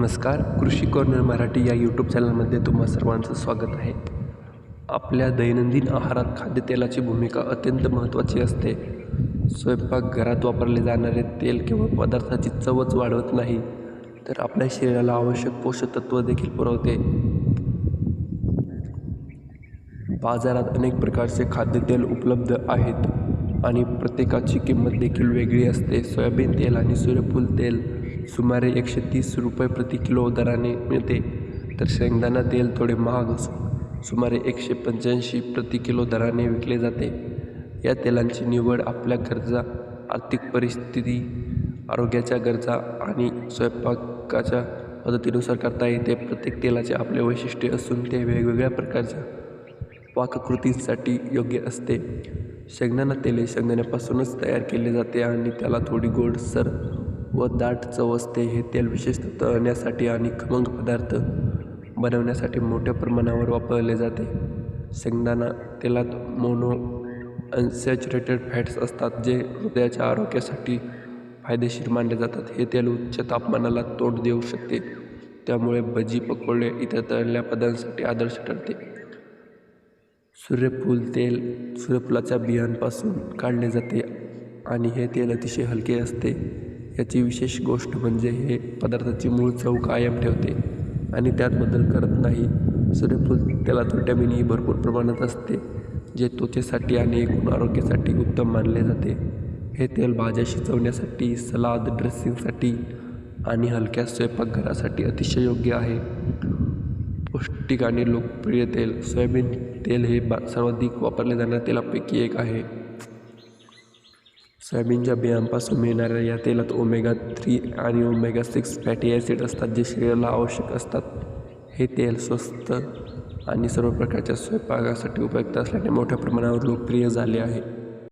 नमस्कार कृषी कॉर्नर मराठी या यूट्यूब चॅनलमध्ये तुम्हा सर्वांचं स्वागत आहे. आपल्या दैनंदिन आहारात खाद्यतेलाची भूमिका अत्यंत महत्त्वाची असते. स्वयंपाकघरात वापरले जाणारे तेल केवळ पदार्थाची चवच वाढवत नाही तर आपल्या शरीराला आवश्यक पोषक तत्त्व देखील पुरवते. बाजारात अनेक प्रकारचे खाद्यतेल उपलब्ध आहेत आणि प्रत्येकाची किंमत देखील वेगळी असते. सोयाबीन तेल आणि सूर्यफूल तेल सुमारे एकशे तीस रुपये प्रति किलो दराने मिळते. तर शेंगदाणा तेल थोडे महाग असून सुमारे एकशे पंच्याऐंशी प्रति किलो दराने विकले जाते. या तेलांची निवड आपल्या गरजा आर्थिक परिस्थिती आरोग्याच्या गरजा आणि स्वयंपाकाच्या पद्धतीनुसार करता येते. प्रत्येक तेलाचे आपले वैशिष्ट्य असून ते वेगवेगळ्या प्रकारच्या पाककृतींसाठी योग्य असते. शेंगदाणा तेल हे शेंगदाण्यापासूनच तयार केले जाते आणि त्याला थोडी गोडसर व दाट चव असते. हे तेल विशेषतः तळण्यासाठी आणि खमंग पदार्थ बनवण्यासाठी मोठ्या प्रमाणावर वापरले जाते. शेंगदाणा तेलात मोनो अनसॅच्युरेटेड फॅट्स असतात जे हृदयाच्या आरोग्यासाठी फायदेशीर मानले जातात. हे तेल उच्च तापमानाला तोंड देऊ शकते. त्यामुळे भजी पकोडे इतर तळल्या पदार्थांसाठी आदर्श ठरते. सूर्यफूल तेल सूर्यफुलाच्या बियांपासून काढले जाते आणि हे तेल अतिशय हलके असते. याची विशेष गोष्ट म्हणजे हे पदार्थाची मूळ चव कायम ठेवते आणि त्यात बदल करत नाही. सूर्यफूल तेलात व्हिटॅमिन ई e भरपूर प्रमाणात असते जे त्वचेसाठी आणि एकूण आरोग्यासाठी उत्तम मानले जाते. हे तेल भाज्या शिजवण्यासाठी सलाद ड्रेसिंगसाठी आणि हलक्या स्वयंपाकघरासाठी अतिशय योग्य आहे. पौष्टिक आणि लोकप्रिय तेल सोयाबीन तेल हे बा सर्वाधिक वापरले जाणाऱ्या तेलापैकी एक आहे. सोयाबीनच्या बियांपासून मिळणाऱ्या या तेलात ओमेगा थ्री आणि ओमेगा सिक्स फॅटी ॲसिड असतात जे शरीराला आवश्यक असतात. हे तेल स्वस्त आणि सर्व प्रकारच्या स्वयंपाकासाठी उपयुक्त असल्याने मोठ्या प्रमाणावर लोकप्रिय झाले आहे.